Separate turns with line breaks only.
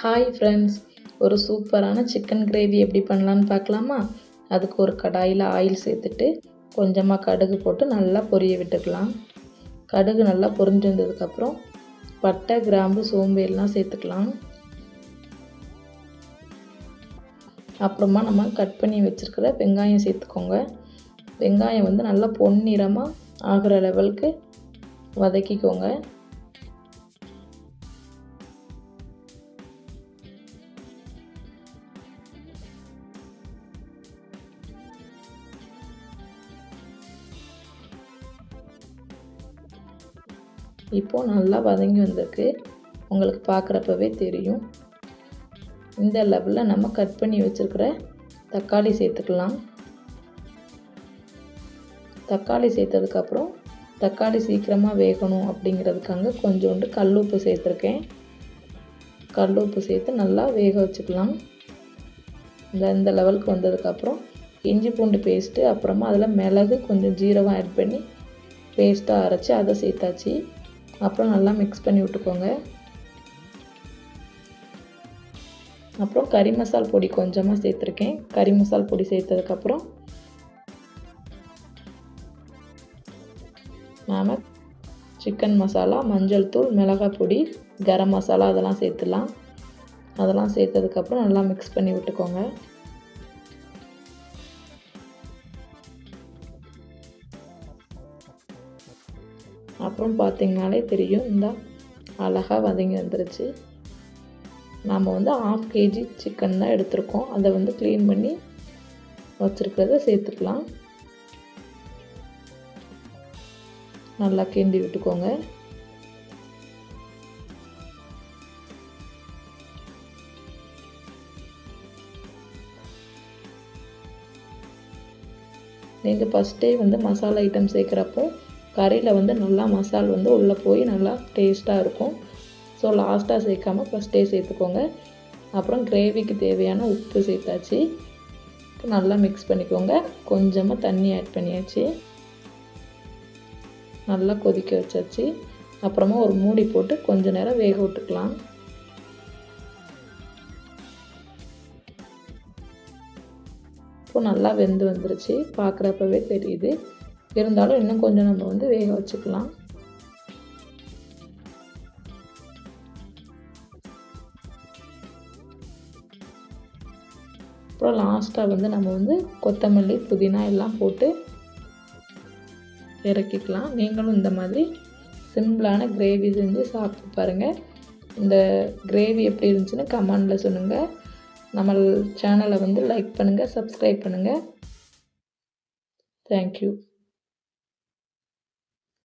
Hi friends ஒரு சூப்பரான chicken gravy எப்படி பண்ணலான்னு பார்க்கலாமா? அதுக்கு ஒரு கடாயில் ஆயில் சேர்த்துட்டு கொஞ்சமாக கடுகு போட்டு நல்லா பொரிய விட்டுக்கலாம். கடுகு நல்லா பொரிஞ்சு வந்ததுக்கப்புறம் பட்டை கிராம்பு சோம்பு எல்லாம் சேர்த்துக்கலாம். அப்புறமா நம்ம கட் பண்ணி வச்சுருக்கிற வெங்காயம் சேர்த்துக்கோங்க. வெங்காயம் வந்து நல்லா பொன்னிறமாக ஆகிற லெவலுக்கு வதக்கிக்கோங்க. இப்போது நல்லா வதங்கி வந்திருக்கு. உங்களுக்கு பார்க்குறப்பவே தெரியும். இந்த லெவலில் நம்ம கட் பண்ணி வச்சுருக்கிற தக்காளி சேர்த்துக்கலாம். தக்காளி சேர்த்ததுக்கப்புறம் தக்காளி சீக்கிரமாக வேகணும் அப்படிங்கிறதுக்காக கொஞ்சோண்டு கல் உப்பு சேர்த்துருக்கேன். கல் உப்பு சேர்த்து நல்லா வேக வச்சுக்கலாம். இந்த இந்த லெவலுக்கு வந்ததுக்கப்புறம் இஞ்சி பூண்டு பேஸ்ட்டு அப்புறமா அதில் மிளகு கொஞ்சம் ஜீரகம் ஆட் பண்ணி பேஸ்ட்டாக அரைச்சி அதை சேர்த்தாச்சு. அப்புறம் நல்லா மிக்ஸ் பண்ணி விட்டுக்கோங்க. அப்புறம் கறி மசால் பொடி கொஞ்சமாக சேர்த்துருக்கேன். கறி மசால் பொடி சேர்த்ததுக்கப்புறம் நாம் சிக்கன் மசாலா மஞ்சள் தூள் மிளகாய் பொடி கரம் மசாலா அதெல்லாம் சேர்த்துடலாம். அதெல்லாம் சேர்த்ததுக்கப்புறம் நல்லா மிக்ஸ் பண்ணி விட்டுக்கோங்க. அப்புறம் பார்த்திங்கனாலே தெரியும். இந்த அழகாக வதங்கி வந்துருச்சு. நாம் வந்து ஆஃப் கேஜி சிக்கன் தான் எடுத்திருக்கோம். அதை வந்து க்ளீன் பண்ணி வச்சுருக்கிறத சேர்த்துக்கலாம். நல்லா கிண்டி விட்டுக்கோங்க. நீங்கள் ஃபஸ்ட்டே வந்து மசாலா ஐட்டம் சேர்க்குறப்போ கறியில் வந்து நல்லா மசால் வந்து உள்ளே போய் நல்லா டேஸ்ட்டாக இருக்கும். ஸோ லாஸ்ட்டாக சேர்க்காமல் ஃபஸ்ட்டே சேர்த்துக்கோங்க. அப்புறம் கிரேவிக்கு தேவையான உப்பு சேர்த்தாச்சு. நல்லா மிக்ஸ் பண்ணிக்கோங்க. கொஞ்சமாக தண்ணி ஆட் பண்ணியாச்சு. நல்லா கொதிக்க வச்சாச்சு. அப்புறமா ஒரு மூடி போட்டு கொஞ்ச நேரம் வேக விட்டுக்கலாம். இப்போ நல்லா வெந்து வந்துருச்சு. பார்க்குறப்பவே தெரியுது. இருந்தாலும் இன்னும் கொஞ்சம் நம்ம வந்து வேக வச்சுக்கலாம். அப்புறம் லாஸ்ட்டாக வந்து நம்ம வந்து கொத்தமல்லி புதினா எல்லாம் போட்டு இறக்கிக்கலாம். நீங்களும் இந்த மாதிரி சிம்பிளான கிரேவி செஞ்சு சாப்பிட்டு பாருங்கள் இந்த கிரேவி எப்படி இருந்துச்சுன்னு கமெண்டில் சொல்லுங்கள் நம்ம சேனலை வந்து லைக் பண்ணுங்கள் சப்ஸ்கிரைப் பண்ணுங்கள் தேங்க்யூ